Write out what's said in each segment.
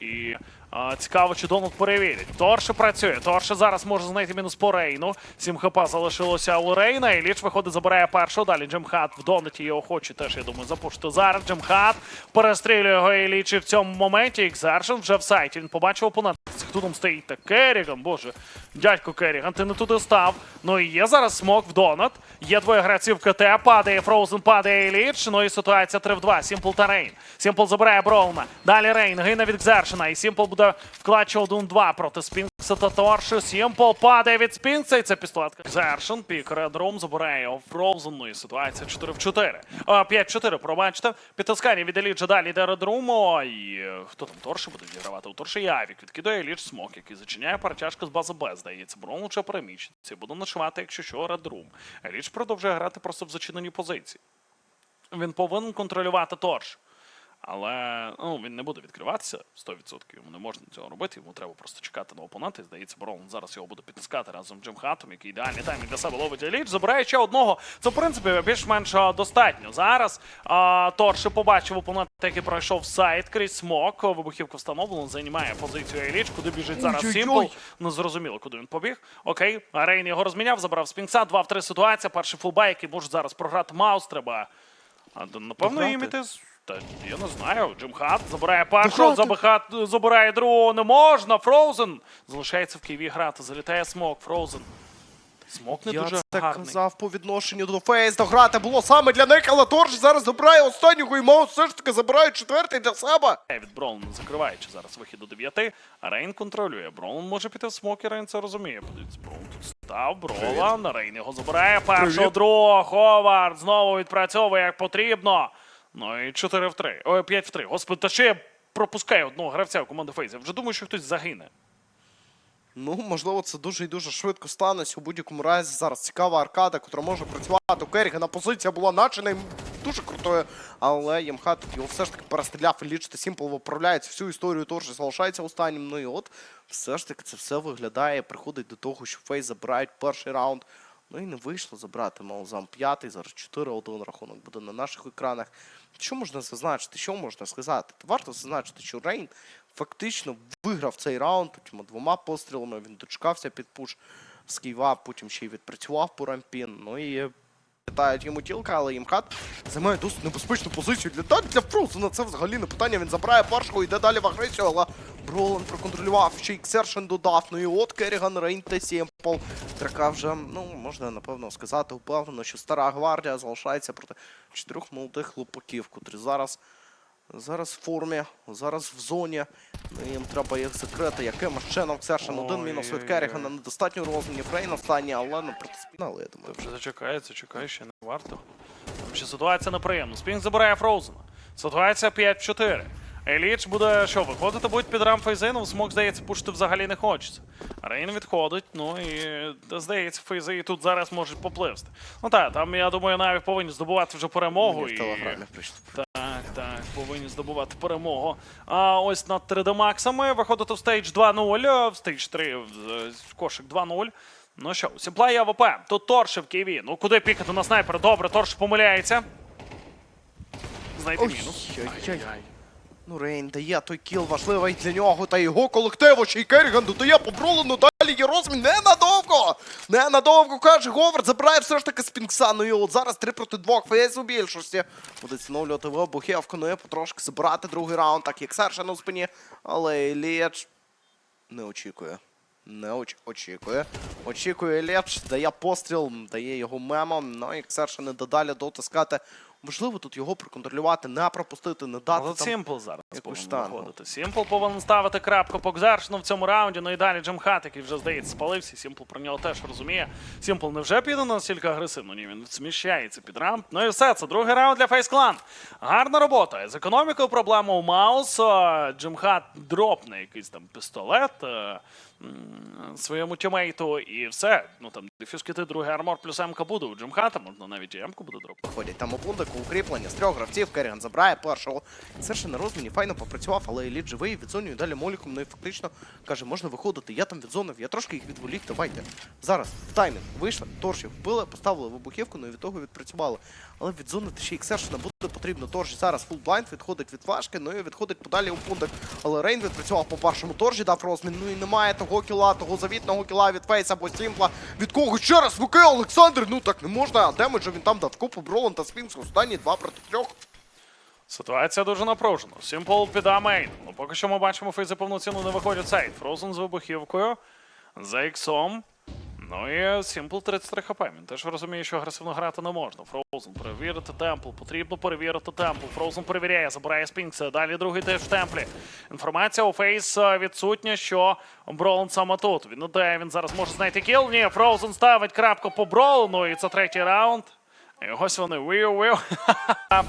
І а, цікаво, чи Дональд перевірить. Торше працює. Торше зараз може знайти мінус по Рейну. 7 хп залишилося у Рейна. І Ліч виходить, забирає першого. Далі Джемхат в Донаті його хоче теж, я думаю, запушити зараз. Джемхат перестрілює його і Ліч і в цьому моменті. Ікзершен вже в сайті. Він побачив опонента. Хто там стоїть? Та Керріган, боже. Дядько Керріган, ти не туди став. Ну і є зараз смок в Донат. Є двоє гравців КТ. Падає Фроузен, падає Ліч. Ну і ситуація 3 в 2. Сімпл та Рейн. Сімпл забирає Броуна. Далі Рейн гине від Кзершина. І Сімпл буде в клатчі 1-2 проти Спінкса та Торши. Сімпл падає від Спінкса. І це пістолетка. Кзершин. Пік Редрум забирає його Фроузен. Ну і ситуація 4 в 4. А, 5-4, пробачте. Підтискання від Еліджа далі йде Редруму. І хто там Торши буде відігравати? У Торши є Авік. Відкидає Елідж Смок, який зачиняє парчашку з бази Б, здається. Брон лучше переміщиться. Буде нашивати, якщо що, Редрум. Елідж продовжує грати просто в зачиненій позиції. Він повинен контролювати торш. Але ну, він не буде відкриватися 100%. Йому не можна цього робити. Йому треба просто чекати на опонента. І здається, Брон зараз його буде підтискати разом з Джим Хатом, який ідеальний таймінг для себе ловить Еліч. Забирає ще одного. Це, в принципі, більш-менш достатньо. Зараз а, Торши побачив опонента, який пройшов сайт крізь смок. Вибухівка встановлена, займає позицію Еліч. Куди біжить зараз. Сімпл? Не зрозуміло, куди він побіг. Окей, Рейн його розміняв, забрав Спінкса. 2 в 3 ситуація. Перший фулбай, який може зараз програти Маус. Треба а, напевно, іміти. Та я не знаю. Джим Хат забирає Дограти? забихат, забирає другого. Не можна. Фроузен залишається в Києві грати. Залітає смок. Фроузен. Смок не Я дуже це гарний. казав по відношенню до Фейс. Дограти було саме для них, але Торж зараз забирає останнього і Маус все ж таки забирає четвертий для себе. Від Броун закриваючи зараз вихід до 9. А Рейн контролює. Броун може піти в смок, і Рейн це розуміє. Подивіться, Броун тут став, Брола, на Рейн його забирає. Першого, другого, Ховард знову відпрацьовує як потрібно. Ну і 4 в 3. Ой, 5 в 3. Господи, та ще я пропускаю одного гравця у команди Фейс. Я вже думаю, що хтось загине. Ну, можливо, це дуже і дуже швидко станеться. У будь-якому разі зараз цікава аркада, котра може працювати. У Керрігана позиція була наче дуже крутою, але Ємхат його все ж таки перестріляв і Ліч та Сімпл виправляється. Всю історію Торж залишається останнім. Ну і от все ж таки це все виглядає, приходить до того, що Фейс забирають перший раунд. Ну і не вийшло забрати Маузам 5, зараз 4-1 рахунок буде на наших екранах. Що можна зазначити? Що можна сказати? Варто зазначити, що Рейн фактично виграв цей раунд потім двома пострілами. Він дочекався під пуш з Києва, потім ще й відпрацював по рампі. Ну і питають йому тілка, але їм хат займає досить небезпечну позицію для для Фроузена. Це взагалі не питання. Він забирає першого, йде далі в агресію, але Бролан проконтролював, ще й Ксершен додав. Ну і от Керіган, Рейн та Сімпл. Така вже, ну, можна напевно сказати, впевнено, що стара гвардія залишається проти чотирьох молодих хлопаків, котрі зараз. Зараз в формі, зараз в зоні. Ну, і їм треба їх закрити. Якимось чином Ксершен один мінус від Ой-ой-ой. Керрігана. Недостатньо розміні Фрейн останній, але не проти спіна, але я думаю, Вже зачекає, зачекає, ще не варто. Там ще ситуація неприємна. Спінг забирає Фроузена. Ситуація 5 в 4. Еліч буде що, виходити будь під рам Фейзеном, смок, здається, пушити взагалі не хочеться. Рейн відходить, ну і здається, Фейзи тут зараз можуть попливсти. Ну так, там, я думаю, навіть повинні здобувати вже перемогу. мені в і... телеграмі прийшло. Так, повинні здобувати перемогу. А ось над 3D Максами виходити в стейдж 2-0, в стейдж 3 в, е, кошик 2-0. Ну що, Сімпла АВП. Тут Торши в Києві. Ну куди пікати на снайпера? Добре, Торш помиляється. Знайти Ой, мінус. ой-ой. Ай-яй. Ну, Рейн дає той кіл важливий для нього та його колективу. Ще й Керріган додає по Бролену. Далі є розмін ненадовго. Ненадовго, каже Говард. Забирає все ж таки Спінкса. Ну і от зараз 3 проти 2. ФС у більшості. Буде встановлювати вибухівку. Ну і потрошки забирати другий раунд. Так як Сершен у спині. Але Іліч не очікує. Не оч- очікує. Очікує Леч, дає постріл, дає його мемо. Ну і Ксерша не додалі дотискати. Можливо, тут його проконтролювати, не пропустити, не дати Але там. Сімпл зараз повинен виходити. Сімпл повинен ставити крапку по Кзаршну в цьому раунді. Ну і далі Джим Хат, який вже здається спалився. Сімпл про нього теж розуміє. Сімпл не вже піде настільки агресивно. Ні, він зміщається під рамп. Ну і все, це другий раунд для Фейс Клан. Гарна робота. З економікою проблема у Маус. А, Джим Хат дропне якийсь там пістолет. Своєму тімейту і все. Ну там Дефюз кити, другий армор плюс МК буде. У Джимхата можна навіть і МК буде дропати. Ходять там у пундику укріплення з трьох гравців. Керіган забирає першого. Це ще на розміні файно попрацював, але еліт живий відзонює далі моліком. Ну і фактично каже, можна виходити. Я там відзонив, я трошки їх відволік. Давайте. Зараз в таймінг вийшли, торшів вбили, поставили вибухівку, ну і від того відпрацювали. Але відзонити ще іксершина буде потрібно. Торж зараз фул блайнд відходить від флешки, ну і відходить подалі у пундик. Але Рейн відпрацював по першому торжі, дав розмін. Ну і немає того кіла, того завітного кіла від Фейса або Сімпла. Від кого ще раз ВК Олександр? Ну так не можна. А демеджу він там дав купу Бролан та Спінкс. Останні два проти трьох. Ситуація дуже напружена. Сімпл піда мейн. Ну, поки що ми бачимо, фейзи повноцінно не виходять сейф. Фроузен з вибухівкою. За іксом. Ну і Сімпл 33 хп. Він теж розуміє, що агресивно грати не можна. Фроузен перевірити темпл. Потрібно перевірити темпл. Фроузен перевіряє, забирає Спінкса. Далі другий теж в темплі. Інформація у Фейс відсутня, що Бролан саме тут. Він іде, він зараз може знайти кіл. Ні, Фроузен ставить крапку по Бролану, і це третій раунд. І ось вони виу-виу.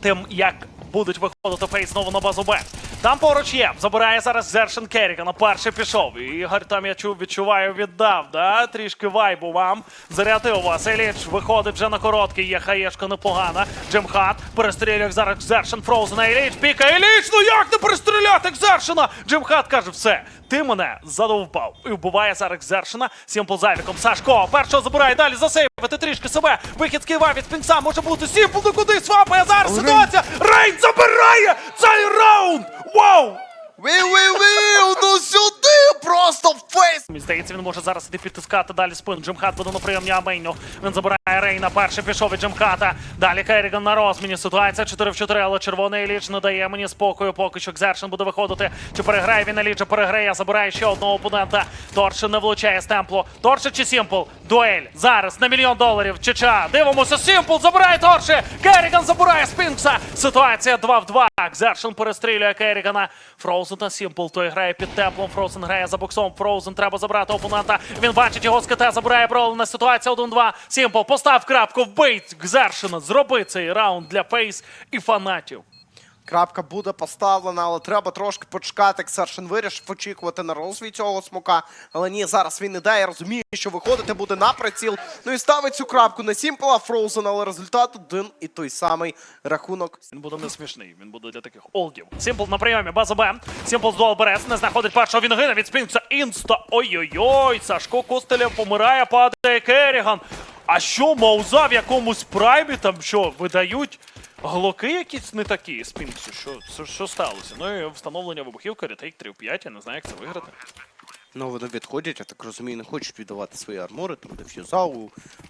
тим, як будуть виходити фейс знову на базу Б. Там поруч є. Забирає зараз Зершин Керіка. Перший пішов. Ігор там я чув, відчуваю, віддав. Да? Трішки вайбу вам. Зарядив вас. Еліч виходить вже на короткий. Є хаєшка непогана. Джимхат перестрілює зараз Зершин Фроузена. Еліч піка. Еліч, ну як не перестріляти Зершина? Джимхат каже, все. Ти мене задовбав. І вбиває зараз Зершина. Сімпл зайвіком. Сашко. Першого забирає далі засейвити трішки себе. Вихід з Києва від Спінкса може бути. Сімпл куди свапає зараз ситуація. Рейн забирає цей раунд! Вау! Виу-виу-виу! Ну сюди! Просто фейс! Мені здається, він може зараз іти підтискати далі спину. Джимхат буде на прийомні Амейню. Він забирає Рейна. Перший пішов від Джимхата. Далі Керріган на розміні. Ситуація 4 в 4, але червоний Еліч не дає мені спокою. Поки що Кзершин буде виходити. Чи переграє він Еліча? Переграє. Забирає ще одного опонента. Торшин не влучає з темплу. Торши чи Сімпл? Дуель. Зараз на мільйон доларів. Чича. Дивимося. Сімпл забирає Торши. Керріган забирає Спінкса. Ситуація 2 в 2. Кзершин перестрілює Керігана. Фроузен та Сімпл. Той грає під теплом. Фроузен грає за боксом. Фроузен треба забрати опонента. Він бачить його з КТ, забирає Бролена. Ситуація 1-2. Сімпл, постав крапку, Вбить Гзершина. Зроби цей раунд для Фейс і фанатів. Крапка буде поставлена, але треба трошки почекати. Ксершин вирішив очікувати на розвій цього смока. Але ні, зараз він іде. Я розумію, що виходити буде на приціл. Ну і ставить цю крапку на Сімпла Фроузен, але результат один і той самий рахунок. Він буде не смішний, він буде для таких олдів. Сімпл на прийомі, база Б. Сімпл з дуал берез, не знаходить першого він гине від Спінкса. Інста. Ой-ой-ой, Сашко Костелєв помирає, падає Керіган. А що, Мауза в якомусь праймі там що, видають глоки якісь не такі Спінксу? Що, що, що сталося? Ну і встановлення вибухівки, ретейк 3 в 5, я не знаю, як це виграти. Ну, вони відходять, я так розумію, не хочуть віддавати свої армори, там де фюза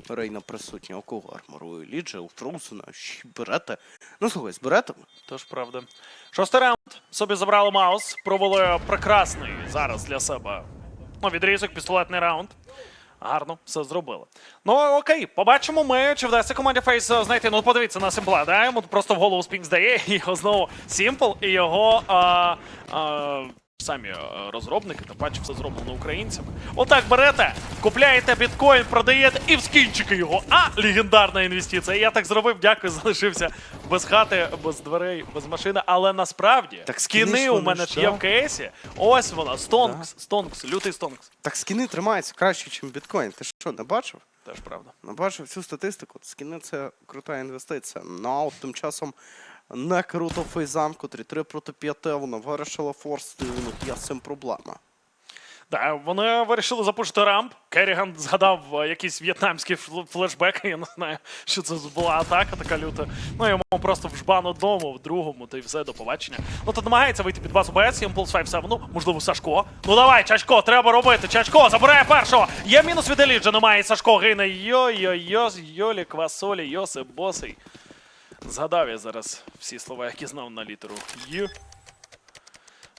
Рейна присутня. У кого армор? У Еліджа, у Фроузена, ще берете. Ну слухай, з беретами. Тож правда. Шостий раунд. Собі забрали Маус. Провели прекрасний зараз для себе. Ну, відрізок, пістолетний раунд. Гарно, все зробили. Ну окей, побачимо ми, чи вдасться команді Фейс е, знайти. Ну, подивіться на Симпла, да? Йому просто в голову спінг здає, його знову Сімпл, і його а, а, самі е, розробники, та паче все зроблено українцями. Отак берете, купляєте біткоін, продаєте і в скінчики його. А, легендарна інвестиція. Я так зробив, дякую, залишився без хати, без дверей, без машини. Але насправді Так скіни у мене ж, є в кейсі. Ось вона, Стонкс, Стонкс, лютий Стонкс. Так скіни тримаються краще, ніж біткоін. Ти що, не бачив? Теж правда. Ну, бачив цю статистику. Скіни це крута інвестиція. Ну а от тим часом не круто фейзам, котрі 3 проти 5, вона вирішила форсити, і них є з цим проблема. Да, вони вирішили запушити рамп. Керріган згадав е, якісь в'єтнамські флешбеки. Я не знаю, що це була атака така люта. Ну йому просто в жбан одному, в другому, та й все, до побачення. Ну тут намагається вийти під базу БС, Impulse 5 7 ну, можливо, Сашко. Ну давай, Чачко, треба робити. Чачко забирає першого. Є мінус від Еліджа, немає. Сашко гине. Йо-йо-йо, Йолі, Квасолі, Йосип, Босий. Згадав я зараз всі слова, які знав на літеру Й.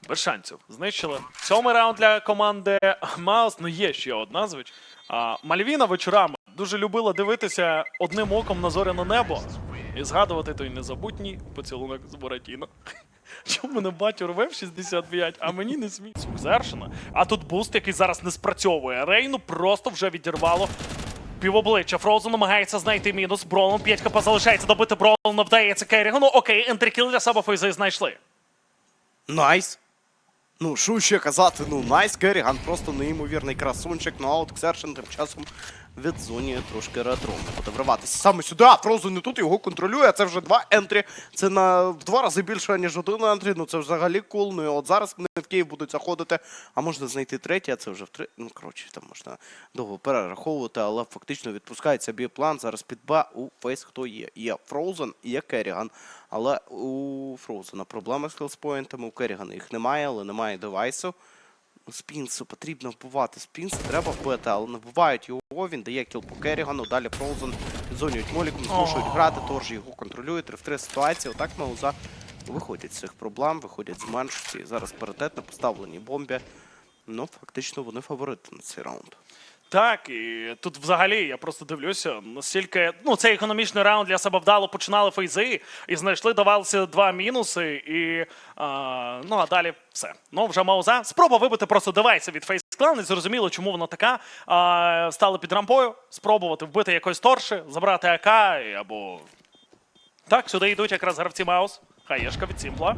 Без шансів. Знищили. Сьомий раунд для команди Маус. Ну є ще одна, звич. А, Мальвіна вечорами дуже любила дивитися одним оком на зоряне небо і згадувати той незабутній поцілунок з Буратіно. Чому мене батю рве в 65, а мені не смій. Зершина. А тут буст, який зараз не спрацьовує. Рейну просто вже відірвало. Півобличчя Фроузен намагається знайти мінус. Бролан 5 хп залишається добити Бролан, вдається Керрігану. Окей, ентрикіл для себе фейзи знайшли. Найс! Ну, що ще казати, ну, Найс Керріган просто неймовірний красунчик, ну а от Ксершен тим часом відзонює трошки ретро. Буде вриватися саме сюди, а Фроузен не тут його контролює, це вже два ентрі. Це на в два рази більше, ніж один ентрі, ну це взагалі кул. Ну і от зараз вони в Київ будуть заходити, а можна знайти третій, а це вже в три. Ну, коротше, там можна довго перераховувати, але фактично відпускається біоплан. Зараз під Б у фейс хто є. Є Фроузен є Керріган. Але у Фроузена проблеми з хелспоінтами, у Керрігана їх немає, але немає девайсу. Спінсу потрібно вбивати. Спінсу треба вбити, але не вбивають його. Він дає кіл по Керрігану. Далі Фроузен зонюють моліком, змушують грати, Торж його контролює. 3 в 3 ситуації. Отак Мауза виходять з цих проблем, виходять з меншості. Зараз паритет на поставленій бомбі. Ну, фактично, вони фаворити на цей раунд. Так, і тут взагалі я просто дивлюся, настільки ну цей економічний раунд для себе вдало починали фейзи і знайшли, давалися два мінуси, і а, ну а далі все. Ну вже Мауза. Спроба вибити просто девайси від фейс клан, не зрозуміло, чому вона така. А, стали під рампою, спробувати вбити якось торши, забрати АК або. Так, сюди йдуть якраз гравці Маус. Хаєшка від Сімпла.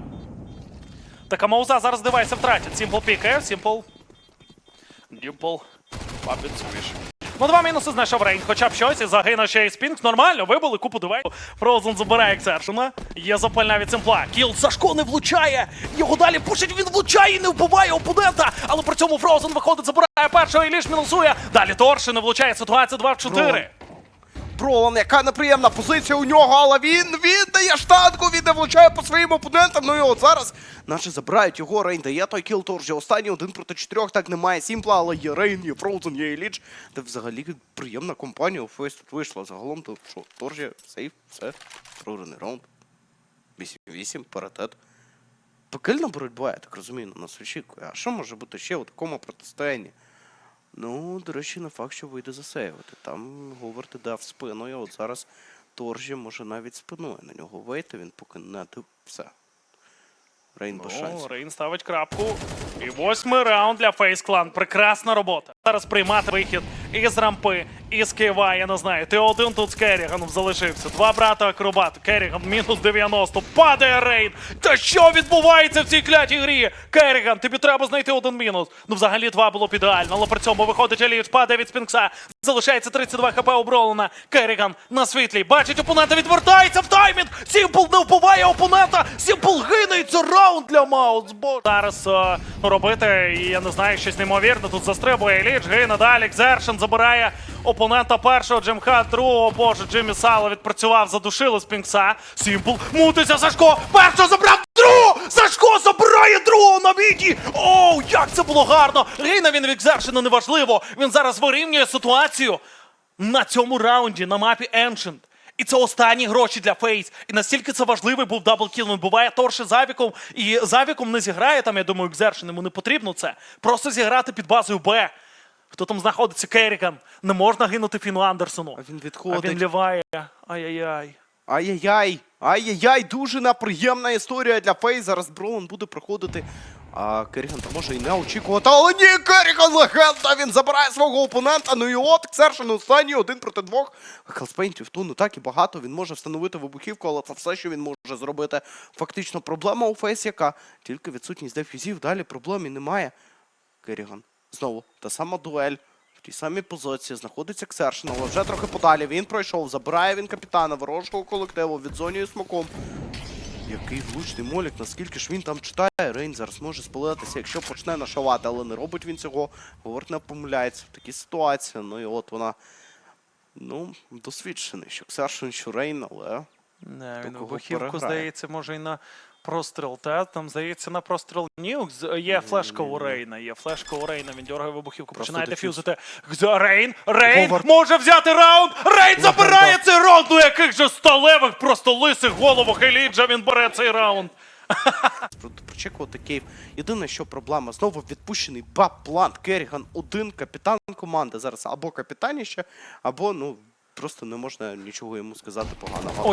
Така Мауза зараз девайси втратять. Сімпл пікає, Сімпл Дімпл. Папіт сквіш. Ну, два мінуси знайшов Рейн, хоча б щось, і загинув ще і спінг. Нормально, вибили купу дивей. Фроузен забирає Ексершена. Є запальна від Симпла. Кіл Сашко не влучає. Його далі пушить, він влучає і не вбиває опонента. Але при цьому Фроузен виходить, забирає першого і ліж мінусує. Далі Торши не влучає. Ситуація 2 в 4. Бролан, яка неприємна позиція у нього, але він віддає штангу, він не влучає по своїм опонентам. Ну і от зараз наші забирають його. Рейн дає той кіл Торжі. Останній один проти чотирьох. Так немає Сімпла, але є Рейн, є Фроузен, є Еліч. Та взагалі приємна компанія у Фейс тут вийшла. Загалом то що, Торжі, сейф, все, програний раунд. 8-8, паритет. Пекельна боротьба, я так розумію, на нас очікує. А що може бути ще у такому протистоянні? Ну, до речі, не факт, що вийде засейвити. Там Говард дав спиною, от зараз Торжі може навіть спиною на нього вийти, він поки не все. Рейн без Ну, шансів. Рейн ставить крапку. І восьмий раунд для Фейс Клан. Прекрасна робота. Зараз приймати вихід із рампи, із Києва, я не знаю. Ти один тут з Керіганом залишився. Два брата акробат. Керіган мінус 90. Падає Рейн. Та що відбувається в цій клятій грі? Керіган, тобі треба знайти один мінус. Ну, взагалі, два було б ідеально, але при цьому виходить Еліч, падає від Спінкса. Залишається 32 хп у Бролана. Керіган на світлі. Бачить опонента, відвертається в. Сімпл не вбиває опонента. Сімпл гине. і Це раунд для Маусбо. Зараз е, ну, робити, я не знаю, щось неймовірне. Тут застрибує Еліч, гине далі. Кзершин забирає опонента першого Джемха, другого. Боже, Джиммі Сало відпрацював, задушили Спінкса. Сімпл мутиться Сашко. Першого забрав другого. Сашко забирає другого на міді. Оу, як це було гарно. Гине він від Кзершина неважливо. Він зараз вирівнює ситуацію на цьому раунді на мапі Ancient. І це останні гроші для Фейс. І настільки це важливий був даблкіл. Він буває торше завіком, і завіком не зіграє там, я думаю, Кзершин, йому не потрібно це. Просто зіграти під базою Б. Хто там знаходиться? Керріган. Не можна гинути Фіну Андерсону. А він А відходить. він ліває. Ай-яй-яй. Ай-яй-яй! Ай-яй-яй! Дуже неприємна історія для Фейс. Зараз Бролан буде проходити. А Керріган то може і не очікувати. Але ні, Керріган легенда! Він забирає свого опонента. Ну і от Ксершин останній один проти двох. Хелспейнтів то не так і багато. Він може встановити вибухівку, але це все, що він може зробити. Фактично, проблема у Фейс яка? Тільки відсутність дефюзів. Далі проблем і немає. Керріган. Знову та сама дуель. В тій самій позиції знаходиться Ксершин, але вже трохи подалі. Він пройшов, забирає він капітана ворожого колективу, відзонює смоком. Який влучний молік, наскільки ж він там читає, Рейн зараз може спалитися, якщо почне нашавати, але не робить він цього. Говорить, не помиляється в такій ситуації. Ну і от вона. Ну, досвідчений, що Ксершин, що Рейн, але. Не, він вибухівку, здається, може і на простріл. Та? Там, здається, на простріл Нюк. З- Є флешка у Рейна, є флешка у Рейна, він дергає вибухівку, починає дефюзити. Рейн, Рейн Говард. може взяти раунд! Рейн забирає цей раунд! Ну яких же сталевих, просто лисих головах Еліджа він бере цей раунд. Про- Прочекувати Кейв. Єдине, що проблема, знову відпущений баб-план. Керріган один капітан команди. Зараз або капітаніще, або, ну, просто не можна нічого йому сказати поганого.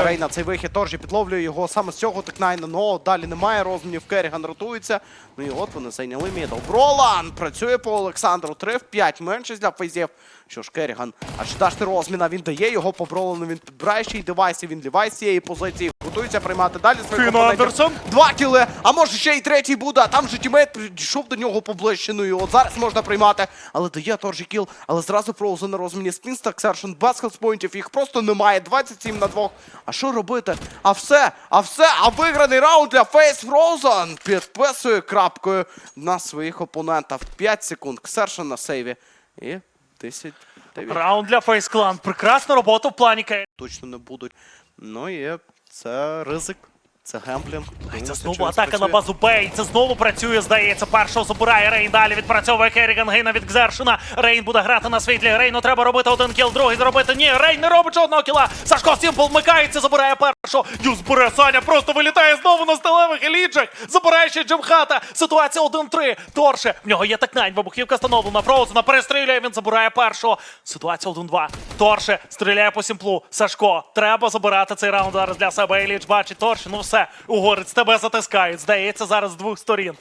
От Рейна цей вихід теж підловлює його саме з цього текнайна, но далі немає розмінів, Керріган ротується. Ну і от вони зайняли мідл. Бролан працює по Олександру. 3 в 5 менше для фейзів. Що ж, Керріган, а чи даш ти розміна? Він дає його по він підбирає ще й девайсів, він ліває з цієї позиції, готується приймати далі своїх. Андерсон. Два кіли, а може ще й третій буде, а там же тімейт підійшов до нього поближче. Ну і от зараз можна приймати. Але дає теж кіл, але зразу Фроузен на розміні спінстак, Сершен без хелспоінтів, їх просто немає. 27 на 2. А що робити? А все, а все, а виграний раунд для Фейс Фроузен підписує крапкою на своїх опонентів. 5 секунд. Ксершен на сейві. І 10 9 Раунд для Фейс Клан. Прекрасна робота в плані Кей. точно не будуть. Ну і це ризик, це гемблінг. Це знову атака на базу Бей. Це знову працює, здається. Першого забирає Рейн. Далі відпрацьовує Керріган Гейна від Гзершина. Рейн буде грати на світлі. Рейну треба робити один кіл, другий зробити. Ні, Рейн не робить жодного кіла. Сашко Сімпл вмикається, забирає першого. Юз бере Саня, просто вилітає знову на сталевих еліджах. Забирає ще Джимхата. Ситуація 1-3. Торше. В нього є такнань. Вибухівка встановлена. Фроузена перестрілює. Він забирає першого. Ситуація 1-2. Торше стріляє по сімплу. Сашко, треба забирати цей раунд зараз для себе. Еліч бачить Торше. Ну все, угорець тебе затискають. Здається, зараз з двох сторін.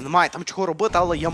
Немає там чого робити, але я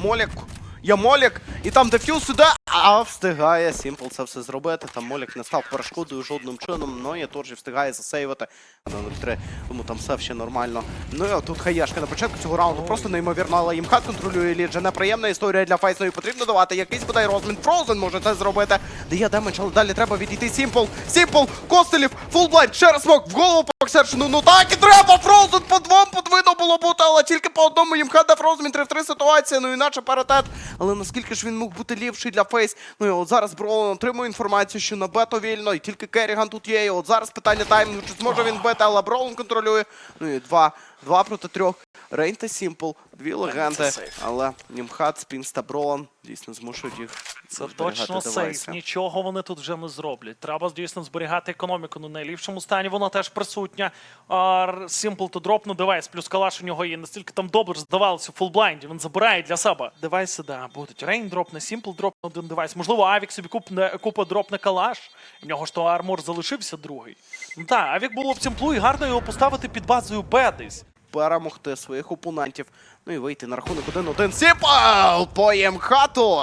Я молік, і там дефюз іде, а встигає Сімпл це все зробити. Там молік не став перешкодою жодним чином, ну і Торжі встигає засейвити на 0-3, тому там все ще нормально. Ну і тут хаєшка на початку цього раунду просто неймовірно, але їм хат контролює Ліджа. Неприємна історія для Фейсної. Потрібно давати якийсь бодай розмін. Фроузен може це зробити. Дає демедж, але далі треба відійти. Сімпл, Сімпл, Костелів, фулблайнд, ще раз смок в голову поксершину. Ну так і треба. Фроузен по двом подвинно було бути, але тільки по одному їм хат дав розмін 3 в 3 ситуація, ну іначе паритет. Але наскільки ж він мог бути ліпший для Фейс? Ну і от зараз Бролан отримує інформацію, що на бето вільно, і тільки Керіган тут є. І от зараз питання таймінгу, чи зможе він бити, але Бролан контролює. Ну і два, два проти трьох. Рейн та Сімпл, дві легенди, але Німхат, Спінс та Бролан дійсно змушують їх. Це точно сейф. Нічого вони тут вже не зроблять. Треба дійсно зберігати економіку. Ну, найліпшому стані вона теж присутня. Simple to drop на девайс, плюс калаш у нього є. Настільки там добре здавалося у фулблайнді. Він забирає для себе. Девайси, да, будуть. Рейн дроп на Simple дроп на один девайс. Можливо, Авік собі купне, купа дроп на калаш. В нього ж то армор залишився другий. Ну так, Авік було б Сімплу і гарно його поставити під базою Б десь. Перемогти своїх опонентів. Ну і вийти на рахунок 1-1. Сіпал Поєм хату!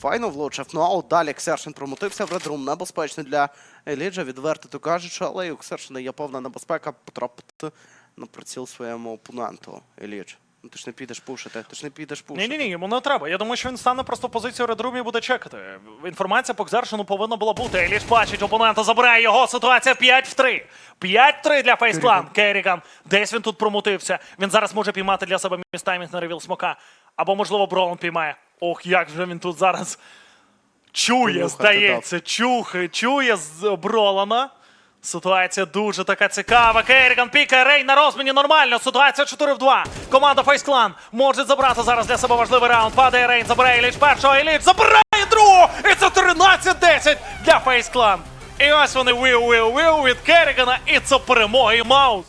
Файно влучив. Ну а от далі Ксершин промотився в редрум. Небезпечно для Еліджа, відверто то кажучи, але і у Ксершина є повна небезпека потрапити на приціл своєму опоненту. Елідж. Ну ти ж не підеш пушити, ти ж не підеш пушити. Ні, ні, ні, йому не треба. Я думаю, що він стане просто в позицію редрумі і буде чекати. Інформація по Кзершину повинна була бути. Еліш бачить опонента, забирає його. Ситуація 5 в 3. 5-3 для Фейсклан. Керріган. Десь він тут промутився. Він зараз може піймати для себе містаймінг на ревіл смока. Або, можливо, Бролан піймає. Ох, як же він тут зараз чує, Понюхати здається, чухає, чує з Бролана. Ситуація дуже така цікава. Керіган пікає Рей на розміні нормально. Ситуація 4 в 2. Команда Фейс Клан може забрати зараз для себе важливий раунд. Падає Рейн, забирає Еліч першого, Еліч забирає другого! І це 13-10 для Фейс Клан. І ось вони вил-вил-вил від Керігана. і це перемога Маус.